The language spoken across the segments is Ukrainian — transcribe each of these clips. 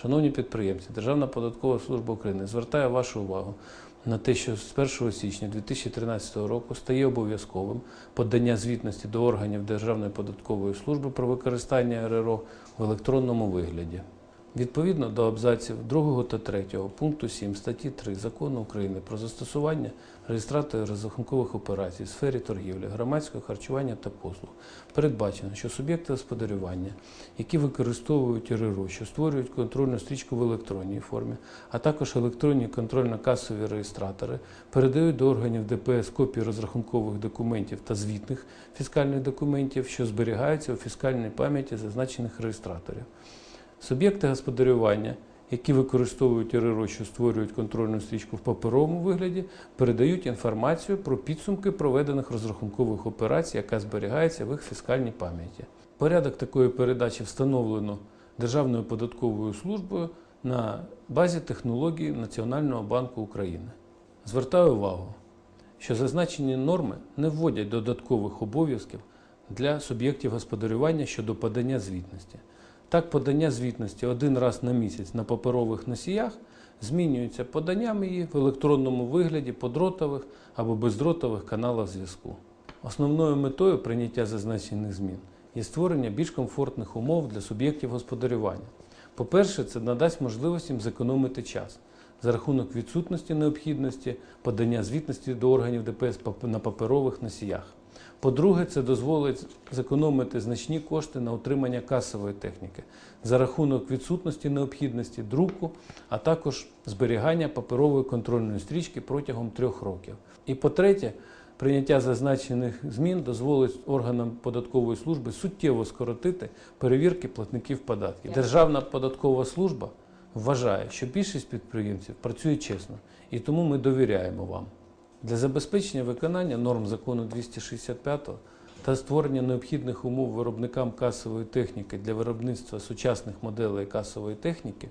Шановні підприємці, Державна податкова служба України звертає вашу увагу на те, що з 1 січня 2013 року стає обов'язковим подання звітності до органів Державної податкової служби про використання РРО в електронному вигляді. Відповідно до абзаців 2 та 3 пункту 7 статті 3 Закону України про застосування реєстраторів розрахункових операцій в сфері торгівлі, громадського харчування та послуг передбачено, що суб'єкти господарювання, які використовують РРО, що створюють контрольну стрічку в електронній формі, а також електронні контрольно-касові реєстратори, передають до органів ДПС копії розрахункових документів та звітних фіскальних документів, що зберігаються у фіскальній пам'яті зазначених реєстраторів. Суб'єкти господарювання, які використовують РРО, що створюють контрольну стрічку в паперовому вигляді, передають інформацію про підсумки проведених розрахункових операцій, яка зберігається в їх фіскальній пам'яті. Порядок такої передачі встановлено Державною податковою службою на базі технологій Національного банку України. Звертаю увагу, що зазначені норми не вводять додаткових обов'язків для суб'єктів господарювання щодо подання звітності. Так, подання звітності один раз на місяць на паперових носіях змінюється поданням її в електронному вигляді по дротових або бездротових каналах зв'язку. Основною метою прийняття зазначених змін є створення більш комфортних умов для суб'єктів господарювання. По-перше, це надасть можливість їм зекономити час за рахунок відсутності необхідності подання звітності до органів ДПС на паперових носіях. По-друге, це дозволить зекономити значні кошти на утримання касової техніки за рахунок відсутності необхідності друку, а також зберігання паперової контрольної стрічки протягом трьох років. І по-третє, прийняття зазначених змін дозволить органам податкової служби суттєво скоротити перевірки платників податків. Державна податкова служба вважає, що більшість підприємців працює чесно, і тому ми довіряємо вам. Для забезпечення виконання норм закону 265 та створення необхідних умов виробникам касової техніки для виробництва сучасних моделей касової техніки,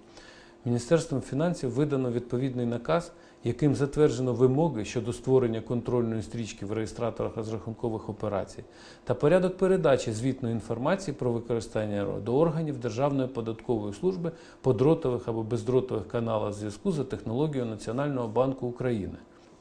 Міністерством фінансів видано відповідний наказ, яким затверджено вимоги щодо створення контрольної стрічки в реєстраторах розрахункових операцій та порядок передачі звітної інформації про використання РО до органів Державної податкової служби по дротових або бездротових каналах зв'язку за технологією Національного банку України.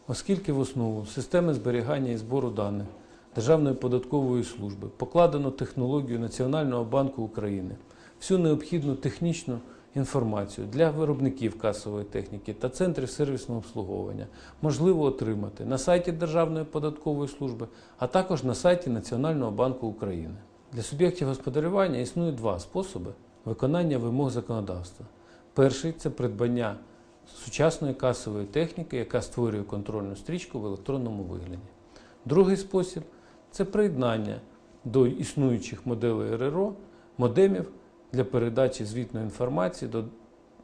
Оскільки в основу системи зберігання і збору даних Державної податкової служби покладено технологію Національного банку України, всю необхідну технічну інформацію для виробників касової техніки та центрів сервісного обслуговування можливо отримати на сайті Державної податкової служби, а також на сайті Національного банку України. Для суб'єктів господарювання існує два способи виконання вимог законодавства. Перший це придбання сучасної касової техніки, яка створює контрольну стрічку в електронному вигляді. Другий спосіб це приєднання до існуючих моделей РРО модемів для передачі звітної інформації до,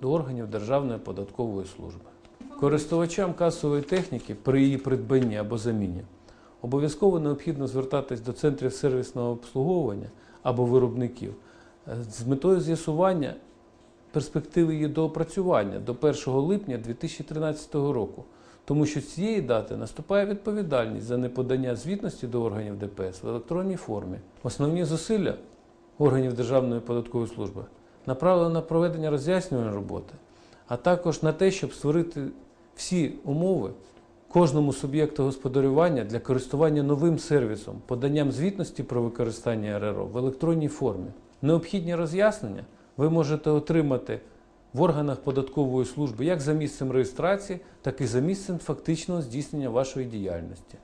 до органів Державної податкової служби. Користувачам касової техніки при її придбанні або заміні обов'язково необхідно звертатись до центрів сервісного обслуговування або виробників е, з метою з'ясування перспективи її доопрацювання до 1 липня 2013 року, тому що з цієї дати наступає відповідальність за неподання звітності до органів ДПС в електронній формі. Основні зусилля органів Державної податкової служби направлені на проведення роз'яснювальної роботи, а також на те, щоб створити всі умови кожному суб'єкту господарювання для користування новим сервісом, поданням звітності про використання РРО в електронній формі. Необхідні роз'яснення ви можете отримати в органах податкової служби як за місцем реєстрації, так і за місцем фактичного здійснення вашої діяльності.